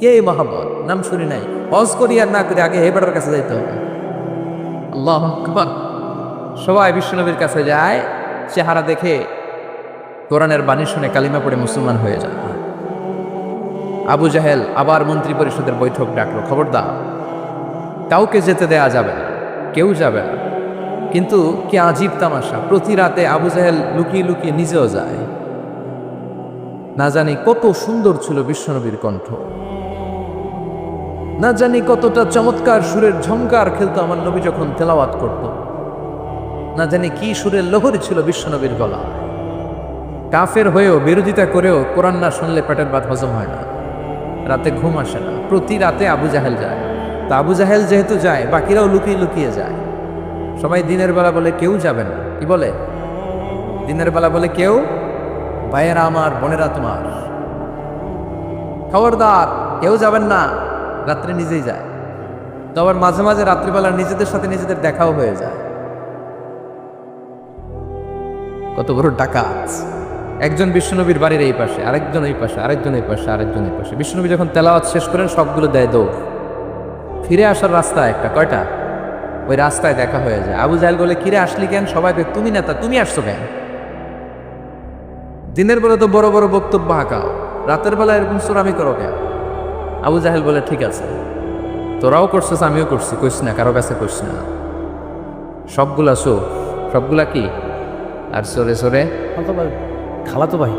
কে মোহাম্মদ নাম শুনি নাই। হজ করি আর না করি আগে হেবাটার কাছে যাইতে হবে। আল্লাহ সবাই বিশ্বনবীর কাছে যায়, চেহারা দেখে কোরআনের বাণী শুনে কালিমা পড়ে মুসলমান হয়ে যায়। আবু জাহেল আবার মন্ত্রী পরিষদের বৈঠক ডাকলো, খবরদার, কাউকে যেতে দেয়া যাবে না, কেউ যাবে না। কিন্তু কে আজীব তামাশা, প্রতি রাতে আবু জাহেল লুকিয়ে লুকিয়ে নিজেও যায়। না জানি কত সুন্দর ছিল বিশ্বনবীর কণ্ঠ। না জানি কতটা চমৎকার সুরের ঝংকার খেলতো আমার নবী যখন তেলাওয়াত করত। না জানি কি সুরের লহরি ছিল বিশ্বনবীর গলা। কাফের হয়েও বিরোধিতা করেও কোরআন না শুনলে পেটের ভাত হজম হয় না। রাতে ঘুম আসে না। প্রতি রাতে আবু জাহেল যায়। তা আবু জাহেল যেহেতু যায়, বাকিরাও লুকিয়ে লুকিয়ে যায়। সবাই দিনের বেলা বলে, কেউ যাবে না। কি বলে? দিনের বেলা বলে, কেউ? ভাইয়েরা আমার, বোনেরা তোমার। খবরদার, কেউ যাবেন না। রাত্রে নিজেই যায়। তো আবার মাঝে মাঝে রাত্রিবেলা নিজেদের সাথে নিজেদের দেখাও হয়ে যায়। কত বড় ডাকাত। একজন বিষ্ণুনবীর বাড়ির এই পাশে, আরেকজন এই পাশে, আরেকজন এই পাশে, আরেকজন এই পাশে। বিষ্ণুনবী যখন তেলাওয়াত শেষ করেন, সবগুলো দেয় দৌড়। ফিরে আসার রাস্তা একটা, কয়টা? ওই রাস্তায় দেখা হয়ে যায়। আবু জাহেল বলে, কিরে, আসলি কেন? সবাই তুমি নেতা, তুমি আসছো কেন? দিনের বেলা তো বড় বড় বক্তব্য হাঁকাও। রাতের বেলা এরকম সুরামি করো কেন? আবু জাহেল বলে ঠিক আছে। তোরাও করছিস আমিও করছি। কইস না কারও কাছে কইস না। সবগুলা সো সবগুলা কি? আর সরে সরে। খালাতো ভাই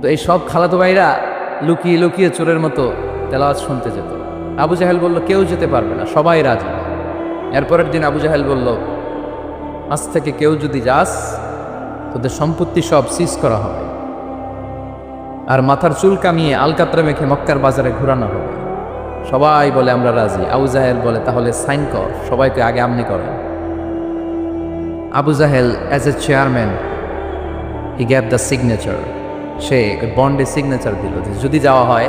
তো এই সব খালাতো ভাইরা লুকিয়ে লুকিয়ে চোরের মতো তেলাওয়াত শুনতে যেত। আবু জাহেল বলল কেউ যেতে পারবে না সবাই রাজি। এরপরের দিন আবু জাহেল বলল আজ থেকে কেউ যদি যাস তোদের সম্পত্তি সব সিজ করা হবে। আর মাথার চুল কামিয়ে আলকাতরা মেখে মক্কার বাজারে ঘোরানো হবে। সবাই বলে, আমরা রাজি। আবু জাহেল বলে, তাহলে সাইন কর, সবাইকে আগে আমনি করেন। Abu Jahl as a chairman he gave the signature সে বন্ডে সিগনেচার দিল যে, যদি যাওয়া হয়,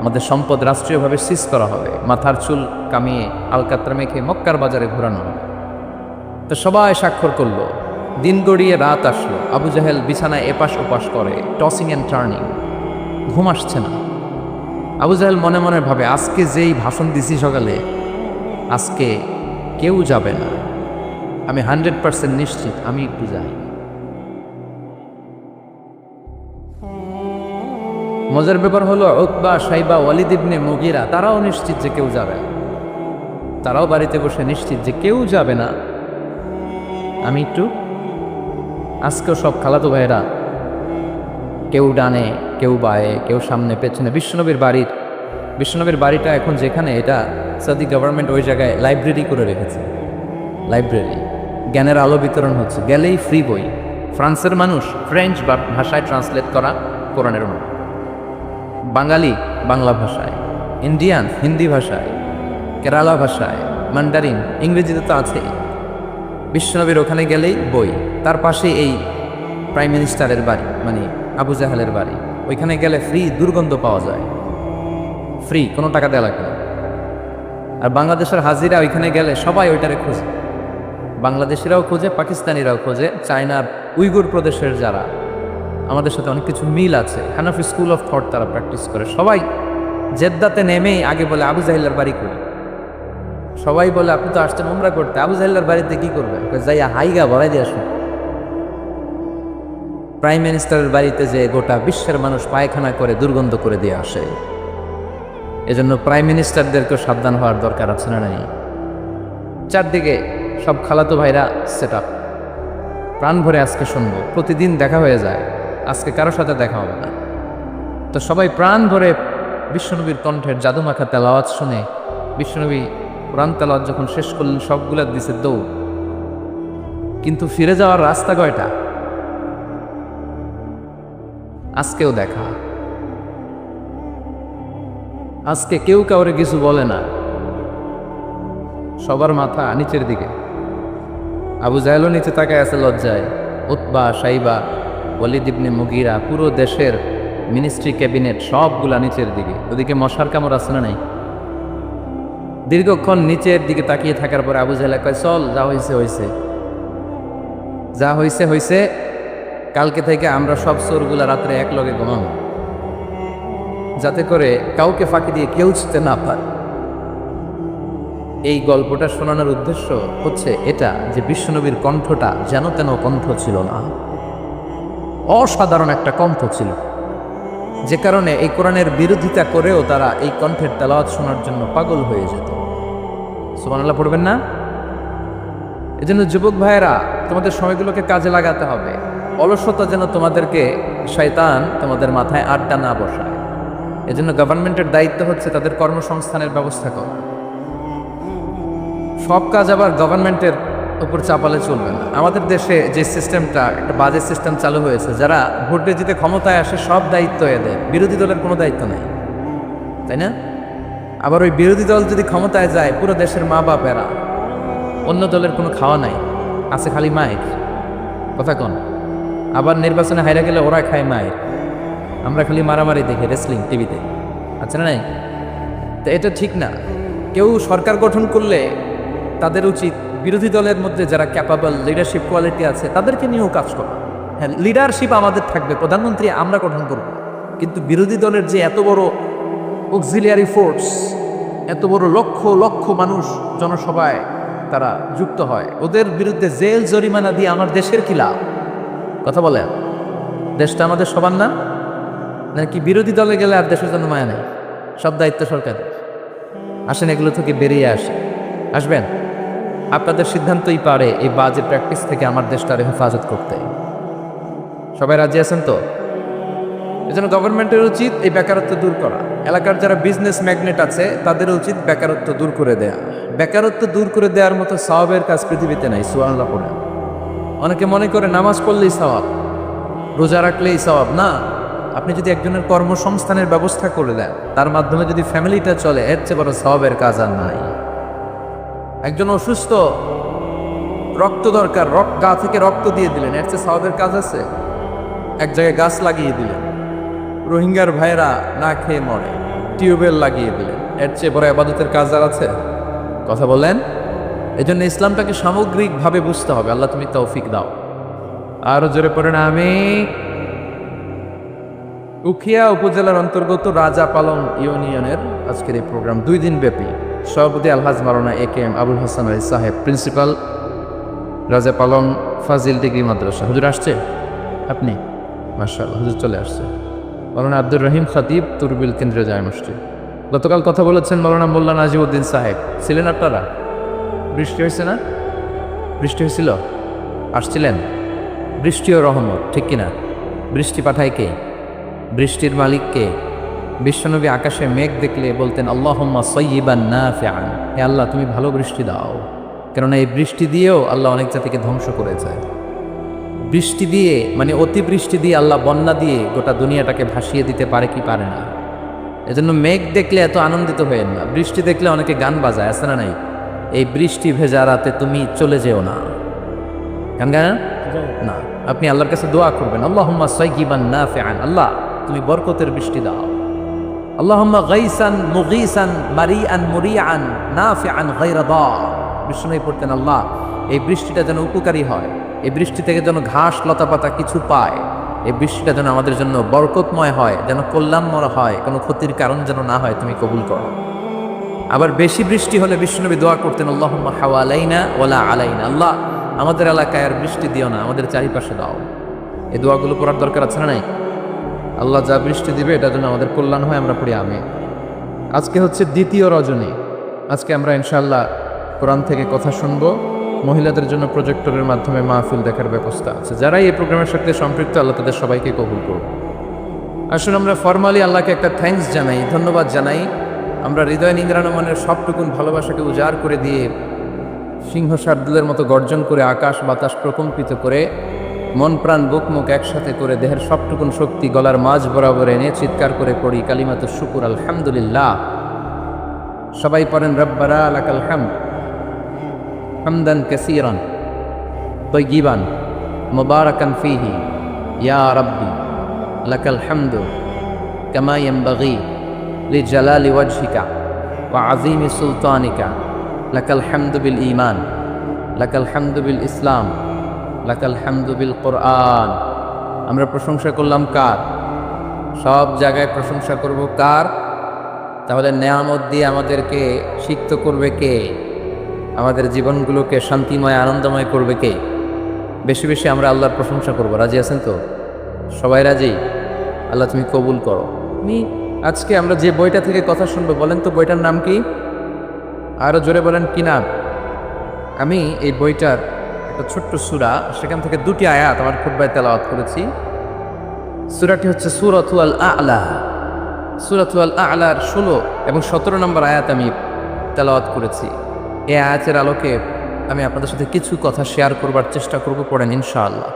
আমাদের সম্পদ রাষ্ট্রীয়ভাবে সিজ করা হবে। মাথার চুল কামিয়ে আলকাত্রা মেখে মক্কার বাজারে ঘোরানো হবে। তো সবাই স্বাক্ষর করল। দিন গড়িয়ে রাত আসলো। আবু জাহেল বিছানায় এপাশ ওপাশ করে টসিং অ্যান্ড টার্নিং ঘুম আসছে না। আবু জাহেল মনে মনে ভাবে, আজকে যেই ভাষণ দিছি সকালে, আজকে কেউ যাবে না। আমি হান্ড্রেড পার্সেন্ট নিশ্চিত, আমি একটু যাই। মজার ব্যাপার হলো উকবা সাইবা, ওয়ালিদ ইবনে মুগিরা, তারাও নিশ্চিত যে কেউ যাবে। তারাও বাড়িতে বসে নিশ্চিত যে কেউ যাবে না। আমি একটু আজকেও সব খালাতো ভাইয়েরা কেউ ডানে, কেউ বায়ে, কেউ সামনে, পেছনে। বিশ্বনবীর বাড়ির বিশ্বনবীর বাড়িটা এখন যেখানে, এটা সৌদি গভর্নমেন্ট ওই জায়গায় লাইব্রেরি করে রেখেছে। লাইব্রেরি জ্ঞানের আলো বিতরণ হচ্ছে। গেলেই ফ্রি বই। ফ্রান্সের মানুষ ফ্রেঞ্চ বা ভাষায় ট্রান্সলেট করা কোরআনের অনুবাদ। বাঙালি বাংলা ভাষায়। ইন্ডিয়ান হিন্দি ভাষায়। কেরালা ভাষায়। মান্ডারিন ইংরেজিতে তো আছেই। বিশ্বনবীর ওখানে গেলেই বই। তার পাশে এই প্রাইম মিনিস্টারের বাড়ি মানে আবু জাহালের বাড়ি। ওইখানে গেলে ফ্রি দুর্গন্ধ পাওয়া যায়। ফ্রি, কোনো টাকা দেওয়া লাগে আর বাংলাদেশের হাজিরা ওইখানে গেলে সবাই ওইটারে খোঁজে। বাংলাদেশিরাও খোঁজে, পাকিস্তানিরাও খোঁজে, চায়নার উইগুর প্রদেশের যারা। আমাদের সাথে অনেক কিছু মিল আছে। হানাফি স্কুল অফ থট তারা প্র্যাকটিস করে। সবাই জেদ্দাতে নেমেই আগে বলে আবু জাহিল্লার বাড়ি করি। সবাই বলে, আপনি তো আসছেন উমরা করতে। আবু জাহিল্লার বাড়িতে কি করবে? যাইয়া হাইগা বলাই দিয়ে আসুন। প্রাইম মিনিস্টারের বাড়িতে যে গোটা বিশ্বের মানুষ পায়খানা করে, দুর্গন্ধ করে দিয়ে আসে। এজন্য প্রাইম মিনিস্টারদেরকেও সাবধান হওয়ার দরকার আছে না নাই? চারদিকে সব খালাতো ভাইরা সেট আপ প্রাণ ভরে আজকে শুনব। প্রতিদিন দেখা হয়ে যায়। আজকে কারোর সাথে দেখা হবে না। তো সবাই প্রাণ ভরে বিশ্বনবীর কণ্ঠের জাদুমাখা তেলাওয়াত শুনে বিশ্বনবী কোরআন তেলাওয়াত যখন শেষ করলেন, সবগুলা দিছে দৌড়। কিন্তু ফিরে যাওয়ার রাস্তা কয়টা? আজকেও দেখা। আজকে কেউ কাউরে কিছু বলে না। সবার মাথা নিচের দিকে। আবু জাহেলও নিচে তাকায় আছে লজ্জায়। উতবা, সাইবা, ওয়ালিদ ইবনে মুগিরা, পুরো দেশের মিনিস্ট্রি ক্যাবিনেট সবগুলা নিচের দিকে। ওদিকে মশার কামড় আছে না নাই? দীর্ঘক্ষণ নিচের দিকে তাকিয়ে থাকার পরে আবু জাহেলা কয়, চল, যা হয়েছে হয়েছে যা হয়েছে হয়েছে কালকে থেকে আমরা সব চোরগুলা রাত্রে এক লগে যাতে করে কাউকে ফাঁকি দিয়ে কেউ ছুতে না পারে। এই গল্পটা শোনানোর উদ্দেশ্য হচ্ছে এটা, যে বিশ্বনবীর কণ্ঠটা যেন তেন কণ্ঠ ছিল না। অসাধারণ একটা কণ্ঠ ছিল। যে কারণে এই কোরআনের বিরোধিতা করেও তারা এই কণ্ঠের তেলাওয়াত শোনার জন্য পাগল হয়ে যেত। সুবহানাল্লাহ, পড়বেন না? এজন্য যুবক ভাইয়েরা, তোমাদের সময়গুলোকে কাজে লাগাতে হবে। অলসতা যেন তোমাদেরকে শয়তান তোমাদের মাথায় আড্ডা না বসায়। এজন্য গভর্নমেন্টের দায়িত্ব হচ্ছে তাদের কর্মসংস্থানের ব্যবস্থা করা। সব কাজ আবার গভর্নমেন্টের উপর চাপালে চলবে না। আমাদের দেশে যে সিস্টেমটা একটা বাজে সিস্টেম চালু হয়েছে, যারা ভোট জিতে ক্ষমতায় আসে, সব দায়িত্ব এদের। বিরোধী দলের কোনো দায়িত্ব নেই। তাই না? আবার ওই বিরোধী দল যদি ক্ষমতায় যায়, পুরো দেশের মা বাপেরা অন্য দলের কোনো খাওয়া নাই। আছে খালি মায়ের। কথা কোন। আবার নির্বাচনে হাইরা গেলে ওরা খায় মায়ের। আমরা খালি মারামারি দেখি রেসলিং টিভিতে আচ্ছা না নাই? তো এটা ঠিক না। কেউ সরকার গঠন করলে তাদের উচিত বিরোধী দলের মধ্যে যারা ক্যাপাবল লিডারশিপ কোয়ালিটি আছে, তাদেরকে নিয়েও কাজ করা। হ্যাঁ লিডারশিপ আমাদের থাকবে। প্রধানমন্ত্রী আমরা গঠন করব। কিন্তু বিরোধী দলের যে এত বড় অক্সিলিয়ারি ফোর্স। এত বড় লক্ষ লক্ষ মানুষ জনসভায় তারা যুক্ত হয়। ওদের বিরুদ্ধে জেল জরিমানা দিয়ে আমার দেশের কি লাভ? কথা বলেন। দেশটা আমাদের সবার না? নাকি বিরোধী দলে গেলে আর দেশের জন্য মায়া নেই? সব দায়িত্ব সরকারের। আসেন এগুলো থেকে বেরিয়ে আসে। আসবেন? আপনাদের সিদ্ধান্তই পারে এই বাজে প্র্যাকটিস থেকে আমার দেশটার হেফাজত করতে। সবাই রাজি আছেন তো? এজন্য গভর্নমেন্টের উচিত এই বেকারত্ব দূর করা। এলাকার যারা বিজনেস ম্যাগনেট আছে, তাদের উচিত বেকারত্ব দূর করে দেয়া। বেকারত্ব দূর করে দেওয়ার মতো সওয়াবের কাজ পৃথিবীতে নাই সুয়াল্লাহ পড়ে। অনেকে মনে করে নামাজ পড়লেই সওয়াব, রোজা রাখলেই সওয়াব। না, আপনি যদি একজনের কর্মসংস্থানের ব্যবস্থা করে দেন, তার মাধ্যমে যদি ফ্যামিলিটা চলে, এর চেয়ে বড় সওয়াবের কাজ আর নাই। একজন অসুস্থ, রক্ত দরকার, রক্ত গা থেকে রক্ত দিয়ে দিলেন, এর চেয়ে সওয়াবের কাজ আছে? এক জায়গায় গাছ লাগিয়ে দিলেন। রোহিঙ্গার ভাইয়েরা না খেয়ে মরে। টিউবওয়েল লাগিয়ে দিলেন। এর চেয়ে বড় আবাদতের কাজ আর আছে? কথা বলেন এই জন্য ইসলামটাকে সামগ্রিকভাবে বুঝতে হবে। আল্লাহ তুমি তৌফিক দাও। আরও জোরে পড়ে না আমি উখিয়া উপজেলার অন্তর্গত রাজা পালং ইউনিয়নের আজকের এই প্রোগ্রাম দুই দিন ব্যাপী। সভাপতি আলহাজ মারানা A K M Abul Hasan Ali সাহেব, প্রিন্সিপাল রাজা পালং ফাজিল ডিগ্রি মাদ্রাসা। হুজুর আসছে? আপনি? মার্শাল্লাহ হুজুর চলে আসছে। মৌলানা আব্দুর রহিম খতিব তুরবিল কেন্দ্রীয় জায় মসজিদ। গতকাল কথা বলেছেন মৌলানা মোল্লা নাজিমুদ্দিন সাহেব। ছিলেন আপনারা? বৃষ্টি হয়েছে না? বৃষ্টি হয়েছিল? আসছিলেন? বৃষ্টি ও রহমত, ঠিক কিনা? বৃষ্টি পাঠায় কে? বৃষ্টির মালিক কে? বিশ্বনবী আকাশে মেঘ দেখলে বলতেন, আল্লাহম্মা সৈয়িবান না ফ্যান হে আল্লাহ, তুমি ভালো বৃষ্টি দাও। কেননা এই বৃষ্টি দিয়েও আল্লাহ অনেক জাতিকে ধ্বংস করে যায়। বৃষ্টি দিয়ে মানে অতিবৃষ্টি দিয়ে আল্লাহ বন্যা দিয়ে গোটা দুনিয়াটাকে ভাসিয়ে দিতে পারে কি পারে না? এজন্য মেঘ দেখলে এত আনন্দিত হয়েন না। বৃষ্টি দেখলে অনেকে গান বাজায় আছে না নাই? এই বৃষ্টি ভেজা রাতে তুমি চলে যেও না। গান গান না? আপনি আল্লাহর কাছে দোয়া করবেন। আল্লাহম্মা সাইকিবান না আল্লাহ তুমি বরকতের বৃষ্টি দাও। আল্লাহম্মা গাইসান মুগিসান দা। বিষ্ণুই পড়তেন আল্লাহ এই বৃষ্টিটা যেন উপকারী হয়, এই বৃষ্টি থেকে যেন ঘাস, লতাপাতা কিছু পায়, এই বৃষ্টিটা যেন আমাদের জন্য বরকতময় হয়, যেন কল্যাণময় হয়, কোনো ক্ষতির কারণ যেন না হয়, তুমি কবুল করো। আবার বেশি বৃষ্টি হলে বিষ্ণুনবী দোয়া করতেন, আল্লাহম্মা হাওয়া আলাইনা ওলা আলাইনা আল্লাহ, আমাদের এলাকায় আর বৃষ্টি দিও না, আমাদের চারিপাশে দাও। এই দোয়াগুলো পড়ার দরকার আছে না নাই? আল্লাহ যা বৃষ্টি দিবে এটা যেন আমাদের কল্যাণ হয়, আমরা পড়ি আমি আজকে হচ্ছে দ্বিতীয় রজনী। আজকে আমরা ইনশাল্লাহ কোরআন থেকে কথা শুনব। মহিলাদের জন্য প্রজেক্টরের মাধ্যমে মাহফিল দেখার ব্যবস্থা আছে। যারাই এই প্রোগ্রামের সাথে সম্পৃক্ত, আল্লাহ তাদের সবাইকে কবুল করব আসলে আমরা ফর্মালি আল্লাহকে একটা থ্যাঙ্কস জানাই, ধন্যবাদ জানাই। আমরা হৃদয় নিংরানো মনের সবটুকুন ভালোবাসাকে উজাড় করে দিয়ে সিংহ শার্দুলের মতো গর্জন করে আকাশ বাতাস প্রকম্পিত করে মন প্রাণ বুক মুখ একসাথে করে দেহের সবটুকুন শক্তি গলার মাঝ বরাবর এনে চিৎকার করে পড়ি কালিমাত শুকুর, আলহামদুলিল্লাহ। সবাই পড়েন রব্বারা আলাকাল হামদ। হামদান কাসীরান তৈগিবান মুবারাকান ফিহি ইয়া রাব্বি লাকাল হামদু কামা ইয়ানবাগি লিজালালি ওয়াজহিকা ওয়া আযীমি সুলতানিকা লাকাল হামদু বিল ঈমান লাকাল হামদু বিল ইসলাম লাকাল হামদু বিল কোরআন আমরা প্রশংসা করলাম কার? সব জায়গায় প্রশংসা করব কার? তাহলে নেয়ামত দিয়ে আমাদেরকে সিক্ত করবে কে? আমাদের জীবনগুলোকে শান্তিময়, আনন্দময় করবে কে? বেশি বেশি আমরা আল্লাহর প্রশংসা করব। রাজি আছেন তো? সবাই রাজি? আল্লাহ তুমি কবুল করো। আমি আজকে আমরা যে বইটা থেকে কথা শুনব, বলেন তো বইটার নাম কি? আরও জোরে বলেন, কি নাম? আমি এই বইটার একটা ছোট্ট সুরা, সেখান থেকে দুটি আয়াত আমার খুদ্ায় তেলাওয়াত করেছি। সুরাটি হচ্ছে সুরতু আল। আলা সুরতু আল আলার ষোলো এবং সতেরো নম্বর আয়াত আমি তেলাওয়াত করেছি। এই আয়াতের আলোকে আমি আপনাদের সাথে কিছু কথা শেয়ার করবার চেষ্টা করব পড়েন ইনশাআল্লাহ।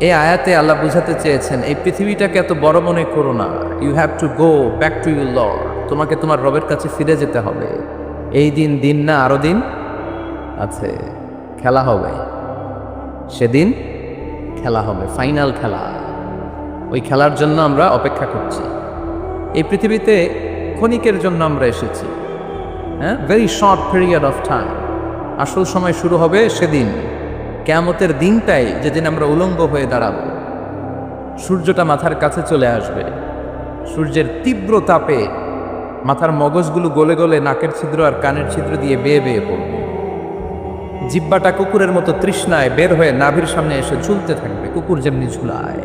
এই আয়াতে আল্লাহ বুঝাতে চেয়েছেন, এই পৃথিবীটাকে এত বড় মনে করো না। You have to go back to you lord তোমাকে তোমার রবের কাছে ফিরে যেতে হবে। এই দিন দিন না, আরও দিন আছে। খেলা হবে। সেদিন খেলা হবে। ফাইনাল খেলা। ওই খেলার জন্য আমরা অপেক্ষা করছি। এই পৃথিবীতে ক্ষণিকের জন্য আমরা এসেছি। হ্যাঁ? Very short period of time আসল সময় শুরু হবে সেদিন। কেয়ামতের দিনটাই যেদিন আমরা উলঙ্গ হয়ে দাঁড়াবো। সূর্যটা মাথার কাছে চলে আসবে। সূর্যের তীব্র তাপে মাথার মগজগুলো গলে গলে নাকের ছিদ্র আর কানের ছিদ্র দিয়ে বেয়ে বেয়ে পড়বে। জিব্বাটা কুকুরের মতো তৃষ্ণায় বের হয়ে নাভির সামনে এসে ঝুলতে থাকবে। কুকুর যেমনি ঝুলায়।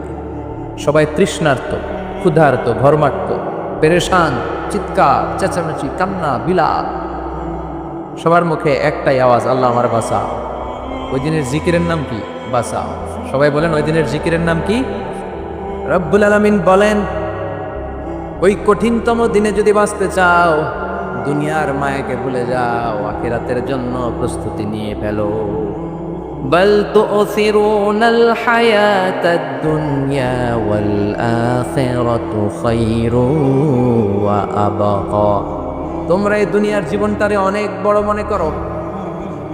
সবাই তৃষ্ণার্ত, ক্ষুধার্ত, ঘরমাক্ত, পেরেশান চিৎকার, চেঁচামেচি, কান্না বিলাপ সবার মুখে একটাই আওয়াজ, আল্লাহ আমার বাসা। ওই দিনের জিকিরের নাম কি? বাসা। সবাই বলেন, ওই দিনের জিকিরের নাম কি? রব্বুল আলমিন বলেন, ওই কঠিনতম দিনে যদি বাঁচতে চাও, দুনিয়ার মায়াকে ভুলে যাও, আখিরাতের জন্য প্রস্তুতি নিয়ে ফেলো। بل تؤثرون الحياة الدنيا والآخرة خير وأبقى তোমরা এই দুনিয়ার জীবনটারে অনেক বড় মনে করো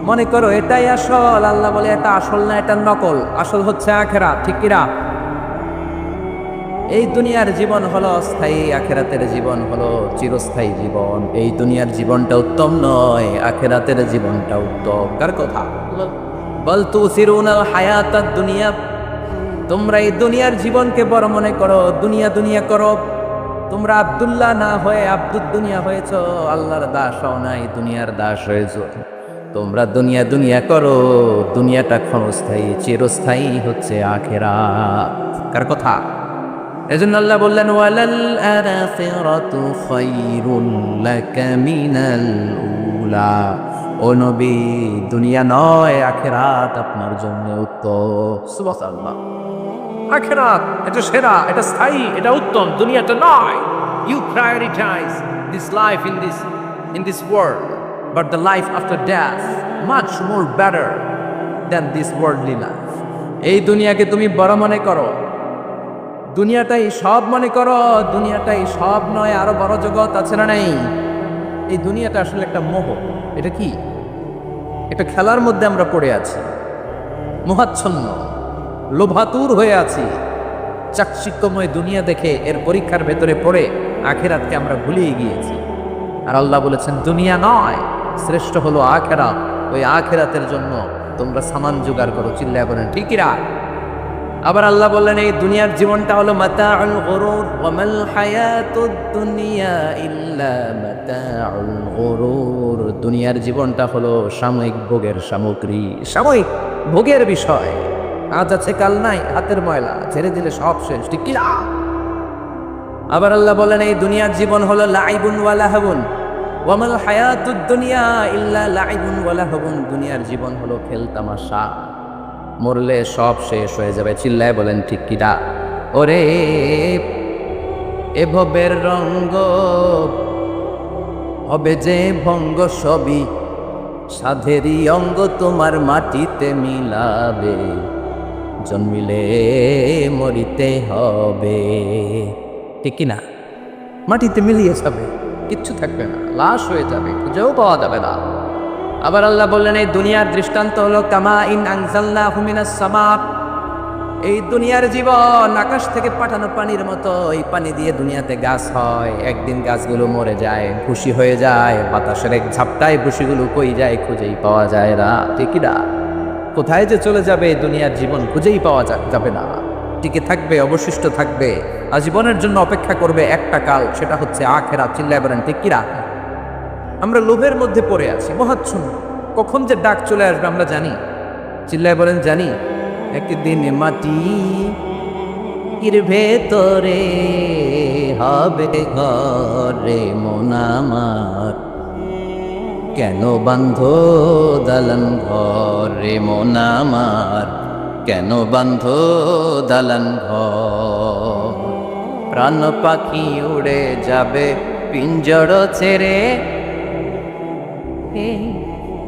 মনে করো এটাই আসল আল্লাহ বলে এটা আসল না এটা নকল আসল হচ্ছে আখেরা ঠিক কিরা এই দুনিয়ার জীবন হলো স্থায়ী আখেরাতের জীবন হলো চিরস্থায়ী জীবন এই দুনিয়ার জীবনটা উত্তম নয় আখেরাতের জীবনটা উত্তম কার কথা বল তু সিরুনাল দুনিয়া। তোমরা এই দুনিয়ার জীবনকে বড় মনে করো, দুনিয়া দুনিয়া করো। তোমরা আব্দুল্লাহ না হয়ে আব্দুল দুনিয়া হয়েছ, আল্লাহর দাস হও নাই, দুনিয়ার দাস হয়েছ। তোমরা দুনিয়া দুনিয়া করো, দুনিয়াটা ক্ষণস্থায়ী, চিরস্থায়ী হচ্ছে আখেরা কার কথা? এজন্য আল্লাহ বললেন, ওয়ালাল আখিরাতু খায়রুল লাকা মিনাল উলা। ও নবী, দুনিয়া নয়, আখেরাত আপনার জন্য উত্তম। সুবহানাল্লাহ। আখেরাত, এটা সেরা, এটা স্থায়ী, এটা উত্তম দুনিয়াটা নয়। You prioritise this life in this in this world but the life after death much more better than this worldly life এই দুনিয়াকে তুমি বড় মনে করো দুনিয়াটাই সব মনে করো, দুনিয়াটাই সব নয়, আরও বড় জগৎ আছে না নাই? এই দুনিয়াটা আসলে একটা মোহ। এটা কি? একটা খেলার মধ্যে আমরা পড়ে আছি। মোহাচ্ছন্ন, লোভাতুর হয়ে আছি। চাকচিক্যময় দুনিয়া দেখে এর পরীক্ষার ভেতরে পড়ে আখেরাতকে আমরা ভুলিয়ে গিয়েছি। আর আল্লাহ বলেছেন, দুনিয়া নয়, শ্রেষ্ঠ হলো আখেরাত। ওই আখেরাতের জন্য তোমরা সামান জোগাড় করো। চিল্লা করেন ঠিকিরা আবার আল্লাহ বললেন, এই দুনিয়ার জীবনটা হলো ওয়ামাল দুনিয়া ইল্লা দুনিয়ার জীবনটা হলো সাময়িক ভোগের সামগ্রী, সাময়িক ভোগের বিষয়। আজ আছে, কাল নাই, হাতের ময়লা ছেড়ে দিলে সব শেষ, ঠিক আবার আল্লাহ বলেন এই দুনিয়ার জীবন হলো লাইবুন ওয়ালা হাবুন ওয়ামাল হায়াতুদ দুনিয়া ইল্লা লাইবুন ওয়ালা হাবুন দুনিয়ার জীবন হলো খেলতামাশা। মরলে সব শেষ হয়ে যাবে। চিল্লায় বলেন, ঠিক কিনা ওরে এভবের রঙ্গ হবে যে ভঙ্গ সবই। সাধেরই অঙ্গ তোমার মাটিতে মিলাবে। জন্মিলে মরিতে হবে। ঠিক কিনা মাটিতে মিলিয়ে যাবে, কিচ্ছু থাকবে না, লাশ হয়ে যাবে, খুঁজেও পাওয়া যাবে না। আবার আল্লাহ বললেন, এই দুনিয়ার দৃষ্টান্ত হলো কামা ইন আনজালনা হুমিনাস সামাপ এই দুনিয়ার জীবন আকাশ থেকে পাঠানো পানির মতো, এই পানি দিয়ে দুনিয়াতে গাছ হয়। একদিন গাছগুলো মরে যায়, খুশি হয়ে যায়, বাতাসের এক ঝাপটায় ভুসিগুলো কই যায় খুঁজেই পাওয়া যায় না। ঠিকই না? কোথায় যে চলে যাবে এই দুনিয়ার জীবন খুঁজেই পাওয়া যাবে না। টিকে থাকবে, অবশিষ্ট থাকবে, আজীবনের জন্য অপেক্ষা করবে একটা কাল, সেটা হচ্ছে আখেরা চিল্লায় বলেন, ঠিক আমরা লোভের মধ্যে পড়ে আছি, মহাচ্ছন্ন। কখন যে ডাক চলে আসবে আমরা জানি। চিল্লায় বলেন, জানি। একদিন মাটি ইর ভেতরে হবে ঘরে মনামার কেন বান্ধ দালান ঘরে মনামার কেন বান্ধ দালান ঘর? প্রাণ পাখি উড়ে যাবে, পিঞ্জর ছেড়ে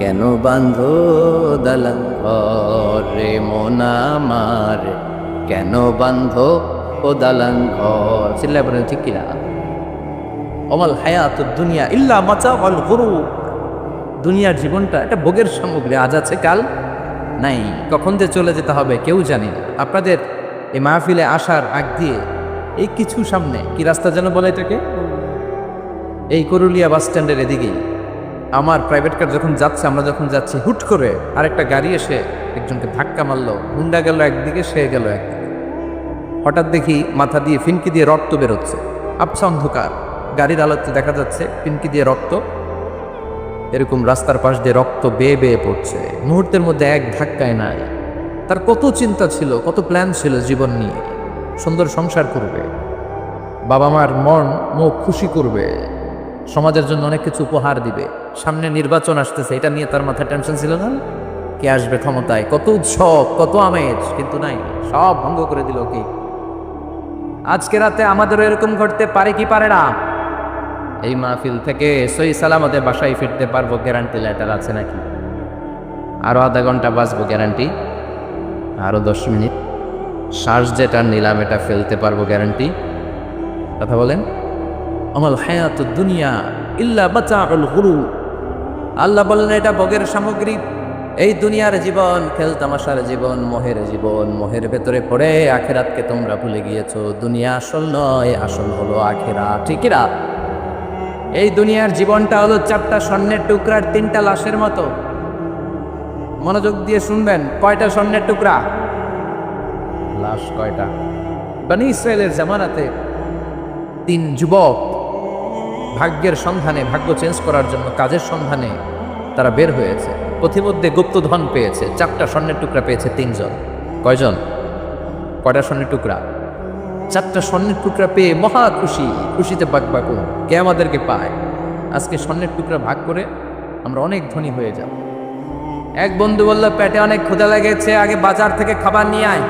কেন বান্ধ দালান ঘরে মনামার কেন বান্ধ ও দালান ঘর চিল্লা বলেন, ঠিক কিনা? অমল হায়াত দুনিয়া ইল্লা মাচা অল গরু দুনিয়ার জীবনটা একটা ভোগের সামগ্রী, আজ আছে, কাল নাই। কখন যে চলে যেতে হবে, কেউ জানে না। আপনাদের এই মাহফিলে আসার আগ দিয়ে এই কিছু সামনে, কি রাস্তা যেন বলে এটাকে? এই করুলিয়া বাস স্ট্যান্ডের এদিকেই। আমার প্রাইভেট কার যখন যাচ্ছে, আমরা যখন যাচ্ছি, হুট করে আরেকটা গাড়ি এসে একজনকে ধাক্কা মারলো। হুন্ডা গেল একদিকে, সে গেল একদিকে হঠাৎ দেখি মাথা দিয়ে ফিনকি দিয়ে রক্ত বেরোচ্ছে। আবছা অন্ধকার। গাড়ির আলোতে দেখা যাচ্ছে, ফিনকি দিয়ে রক্ত। এরকম রাস্তার পাশ দিয়ে রক্ত বেয়ে বেয়ে পড়ছে। মুহূর্তের মধ্যে এক ধাক্কায় নাই। তার কত চিন্তা ছিল, কত প্ল্যান ছিল জীবন নিয়ে। সুন্দর সংসার করবে। বাবা মার মন, মুখ খুশি করবে। সমাজের জন্য অনেক কিছু উপহার দিবে। সামনে নির্বাচন আসতেছে, এটা নিয়ে তার মাথায় টেনশন ছিল না? কে আসবে ক্ষমতায়? কত উৎসব, কত আমেজ, কিন্তু নাই, সব ভঙ্গ করে দিল কি? আজকে রাতে আমাদেরও এরকম ঘটতে পারে কি পারে না? এই মাহফিল থেকে সই সালামতে বাসায় ফিরতে পারব গ্যারান্টি লেটার আছে নাকি? আরও আধা ঘণ্টা বাঁচবো গ্যারান্টি আরও দশ মিনিট? শ্বাস যেটা নিলাম, এটা ফেলতে পারব গ্যারান্টি কথা বলেন। আমল হায়াত দুনিয়া ইল্লা বাচাউল গুরু। আল্লাহ বললেন এটা ভোগের সামগ্রী। এই দুনিয়ার জীবন খেল তামাশার জীবন, মোহের জীবন, মোহের ভেতরে পড়ে আখেরাতকে তোমরা ভুলে গিয়েছো। দুনিয়া আসল নয়, আসল হলো আখেরা ঠিকিরা এই দুনিয়ার জীবনটা হলো চারটা স্বর্ণের টুকরার তিনটা লাশের মতো। মনোযোগ দিয়ে শুনবেন, কয়টা স্বর্ণের টুকরা? লাশ কয়টা? বানি ইসরায়েলের জামানাতে তিন যুবক। ভাগ্যের সন্ধানে, ভাগ্য চেঞ্জ করার জন্য কাজের সন্ধানে তারা বের হয়েছে। পথিমধ্যে গুপ্তধন পেয়েছে, চারটা স্বর্ণের টুকরা পেয়েছে তিনজন। কয়জন? কয়টা স্বর্ণের টুকরা? চারটা স্বর্ণের টুকরা পেয়ে মহা খুশি, খুশিতে বাক বাকুন কে আমাদেরকে পায়? আজকে স্বর্ণের টুকরা ভাগ করে আমরা অনেক ধনী হয়ে যাব। এক বন্ধু বলল, পেটে অনেক ক্ষুদা লেগেছে, আগে বাজার থেকে খাবার নিয়ে আয়।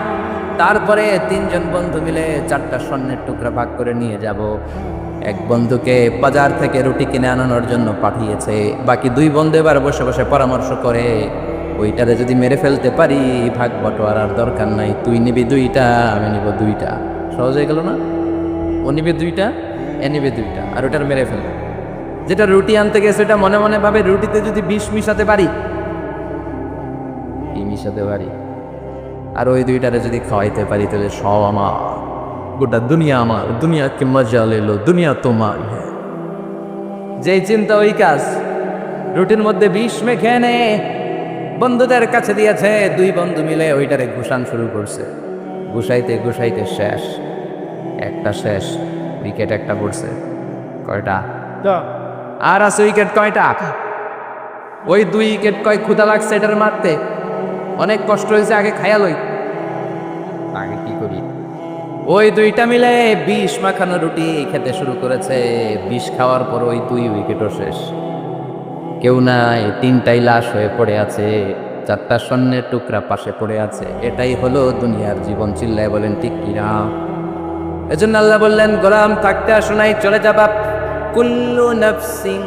তারপরে তিনজন বন্ধু মিলে চারটা স্বর্ণের টুকরা ভাগ করে নিয়ে যাব। এক বন্ধুকে বাজার থেকে রুটি কিনে আনানোর জন্য পাঠিয়েছে। বাকি দুই বন্ধু এবার বসে বসে পরামর্শ করে, ওইটারে যদি মেরে ফেলতে পারি, ভাগ বটোয়ারার দরকার নাই, তুই নিবি দুইটা, আমি নিব দুইটা। সহজ হয়ে গেল না? ও নিবে দুইটা, এ নিবে দুইটা, আর ওটার মেরে ফেলবে। যেটা রুটি আনতে গেছে এটা মনে মনে ভাবে রুটিতে যদি বিষ মিশাতে পারি। মিশাতে পারি? আর ওই দুইটারে যদি খাওয়াইতে পারি, তাহলে সব আমার। গোটা দুনিয়া আমার দুনিয়াকে মজা লেলো দুনিয়া তোমার যেই চিন্তা ওই কাজ রুটির মধ্যে বিষ মেখে এনে বন্ধুদের কাছে দিয়েছে দুই বন্ধু মিলে ওইটারে ঘুষান শুরু করছে। ঘুষাইতে ঘুষাইতে শেষ একটা শেষ উইকেট একটা পড়ছে। কয়টা? আর আছে উইকেট কয়টা? ওই দুই উইকেট কয় ক্ষুদা লাগছে এটার মারতে? অনেক কষ্ট হয়েছে আগে খায়া লই। আগে কি করি? ওই দুইটা মিলে বিষ মাখানো রুটি খেতে শুরু করেছে। বিষ খাওয়ার পর ওই দুই উইকেটও শেষ। কেউ নাই, তিনটাই লাশ হয়ে পড়ে আছে, চারটা স্বর্ণের টুকরা পাশে পড়ে আছে। এটাই হলো দুনিয়ার জীবন, চিল্লায় বলেন, ঠিক কিনা এজন্য আল্লাহ বললেন, গোলাম, থাকতে আসো নাই, চলে যাবা কুল্লু নাফসিং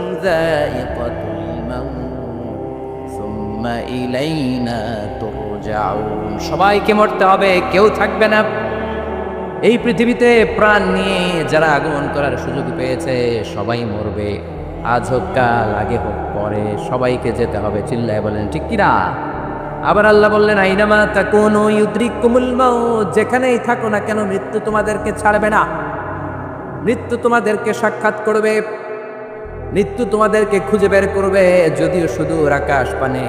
সবাইকে মরতে হবে, কেউ থাকবে না। এই পৃথিবীতে প্রাণ নিয়ে যারা আগমন করার সুযোগ পেয়েছে, সবাই মরবে। আজ হোক কাল, আগে হোক পরে, সবাইকে যেতে হবে, চিল্লায় বলেন, ঠিক কিনা আবার আল্লাহ বললেন, আইনামা কুমুল মাউত, যেখানেই থাকো না কেন, মৃত্যু তোমাদেরকে ছাড়বে না। মৃত্যু তোমাদেরকে সাক্ষাৎ করবে, মৃত্যু তোমাদেরকে খুঁজে বের করবে, যদিও সুদূর আকাশ পানে।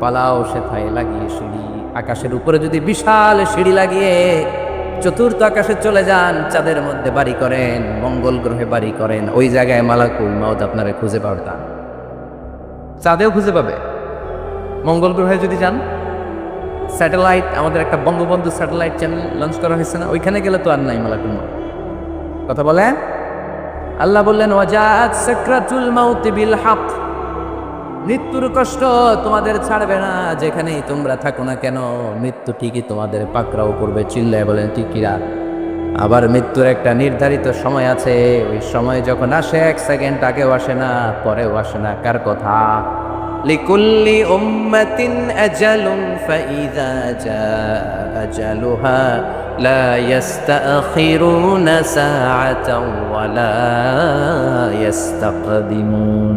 পালাও সেথায় লাগিয়ে সিঁড়ি। আকাশের উপরে যদি বিশাল সিঁড়ি লাগিয়ে চতুর্থ আকাশে চলে যান, চাঁদের মধ্যে বাড়ি করেন, মঙ্গল গ্রহে বাড়ি করেন, ওই জায়গায় মালাকুল মাউদ আপনারা খুঁজে পাবেন চাঁদেও খুঁজে পাবে। মঙ্গল গ্রহে যদি যান, স্যাটেলাইট, আমাদের একটা বঙ্গবন্ধু স্যাটেলাইট চ্যানেল লঞ্চ করা হয়েছে না, ওইখানে গেলে তো আর নাই মালাকুল মাউদ কথা বলেন? আল্লাহ বললেন, ওয়াজাত সাকরাতুল মাউত বিল হক। মৃত্যুর কষ্ট তোমাদের ছাড়বে না, যেখানেই তোমরা থাকো না কেন, মৃত্যু ঠিকই তোমাদের পাকড়াও করবে, চিল্লায় বলেন ঠিকিরা আবার মৃত্যুর একটা নির্ধারিত সময় আছে, ওই সময় যখন আসে, এক সেকেন্ড আগেও আসে না, পরেও আসে না, কার কথা? লিকুল্লি উম্মাতিন আজালুন ফাইদা জা আজালুহা লা ইয়াস্তাখিরুনা সাআতাও ওয়ালা ইয়াস্তাকদিমুন।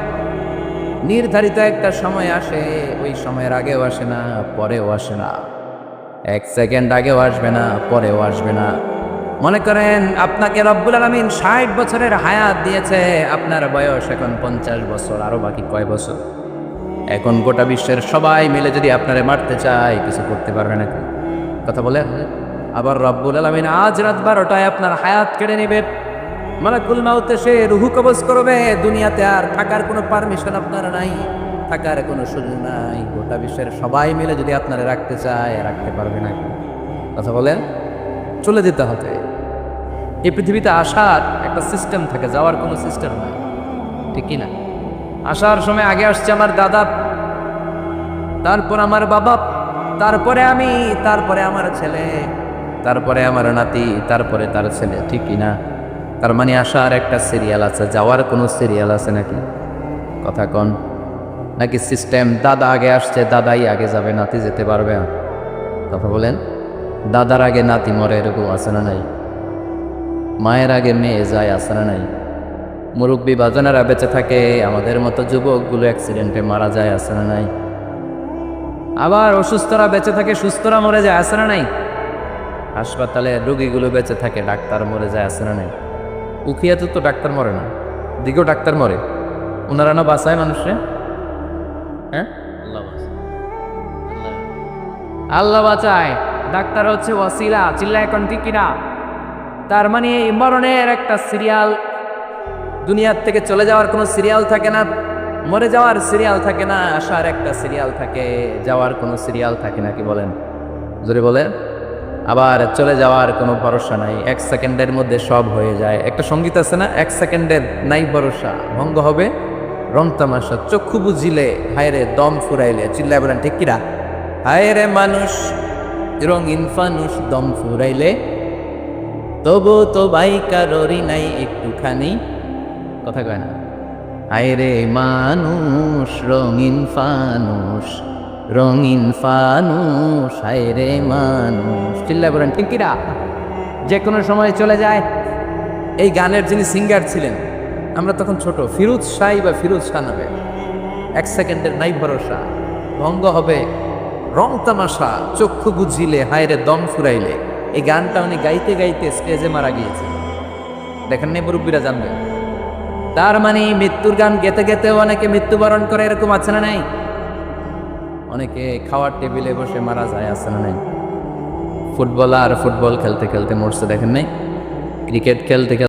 নির্ধারিত একটা সময় আসে, ওই সময়ের আগেও আসে না, পরেও আসে না। এক সেকেন্ড আগেও আসবে না, পরেও আসবে না। মনে করেন, আপনাকে রব্বুল আলমিন ষাট বছরের হায়াত দিয়েছে, আপনার বয়স এখন পঞ্চাশ বছর আরও বাকি কয় বছর? এখন গোটা বিশ্বের সবাই মিলে যদি আপনারে মারতে চায়, কিছু করতে পারবে না কথা বলে আবার রব্বুল আলমিন আজ রাত বারোটায় আপনার হায়াত কেড়ে নেবে। মালাকুল মাউতে সে রুহু কবজ করবে, দুনিয়াতে আর থাকার কোনো পারমিশন আপনার নাই, থাকার কোনো সুযোগ নাই। গোটা বিশ্বের সবাই মিলে যদি আপনারা রাখতে চায়, রাখতে পারবে না। কথা বলেন, চলে যেতে হবে। এই পৃথিবীতে আসার একটা সিস্টেম থাকে, যাওয়ার কোনো সিস্টেম নাই। ঠিক না? আসার সময় আগে আসছে আমার দাদা, তারপর আমার বাবা, তারপরে আমি, তারপরে আমার ছেলে, তারপরে আমার নাতি, তারপরে তার ছেলে। ঠিক না? তার মানে আসার একটা সিরিয়াল আছে। যাওয়ার কোনো সিরিয়াল আছে নাকি? কথা কন। নাকি সিস্টেম দাদা আগে আসছে, দাদাই আগে যাবে, নাতি যেতে পারবে? না কথা বলেন। দাদার আগে নাতি মরে, এরকম আছে না নাই? মায়ের আগে মেয়ে যায়, আছে না নাই? মুরব্বী বাজনারা বেঁচে থাকে, আমাদের মতো যুবকগুলো অ্যাক্সিডেন্টে মারা যায়, আছে না নাই? আবার অসুস্থরা বেঁচে থাকে, সুস্থরা মরে যায়, আছে না নাই? হাসপাতালে রোগীগুলো বেঁচে থাকে, ডাক্তার মরে যায়, আছে না নাই? উখিয়াতে তো ডাক্তার মরে না দিকেও ডাক্তার মরে। ওনারা না বাঁচায় মানুষে হ্যাঁ? আল্লাহ বাঁচায়। ডাক্তার হচ্ছে ওয়াসিলা চিল্লা এখন ঠিক কিনা? তার মানে এই মরণের একটা সিরিয়াল। দুনিয়ার থেকে চলে যাওয়ার কোনো সিরিয়াল থাকে না মরে যাওয়ার সিরিয়াল থাকে না আসার একটা সিরিয়াল থাকে যাওয়ার কোনো সিরিয়াল থাকে না কি বলেন? জোরে বলেন। আবার চলে যাওয়ার কোনো ভরসা নাই। এক সেকেন্ডের মধ্যে সব হয়ে যায়। একটা সংগীত আছে না? এক সেকেন্ডের নাই ভরসা। ভঙ্গ হবে? রং তামাশা, চক্ষু বুঝিলে হায়রে দম ফুরাইলে। চিল্লায় বলেন, ঠিক কিরা হায়রে মানুষ, রঙিন ফানুষ দম ফুরাইলে। তবু তো ভাই কারোরই নাই একটুখানি। কথা কয় না? আয়রে মানুষ, রঙিন ফানুষ রঙিন ফানুষ আয়রে মানুষ। চিল্লায় বলেন ঠিক কিরা যে কোনো সময় চলে যায়। এই গানের যিনি সিঙ্গার ছিলেন, আমরা তখন ছোট, ফিরোজ শাহ বা ফিরোজ শাহ নামে। এক সেকেন্ডের নাই ভরসা, ভঙ্গ হবে রং তামাশা, চক্ষু বুঝিলে হায়রে দম ফুরাইলে। এই গানটা উনি গাইতে গাইতে স্টেজে মারা গিয়েছে দেখেন নি মুরব্বীরা জানবেন। তার মানে মৃত্যুর গান গেতে গেতে অনেকে মৃত্যুবরণ করে, এরকম আছে না নাই? অনেকে খাওয়ার টেবিলে বসে মারা যায়, আছে না নাই? ফুটবলার ফুটবল খেলতে খেলতে মরছে, দেখেন নাই? ক্রিকেট খেলতে খেলতে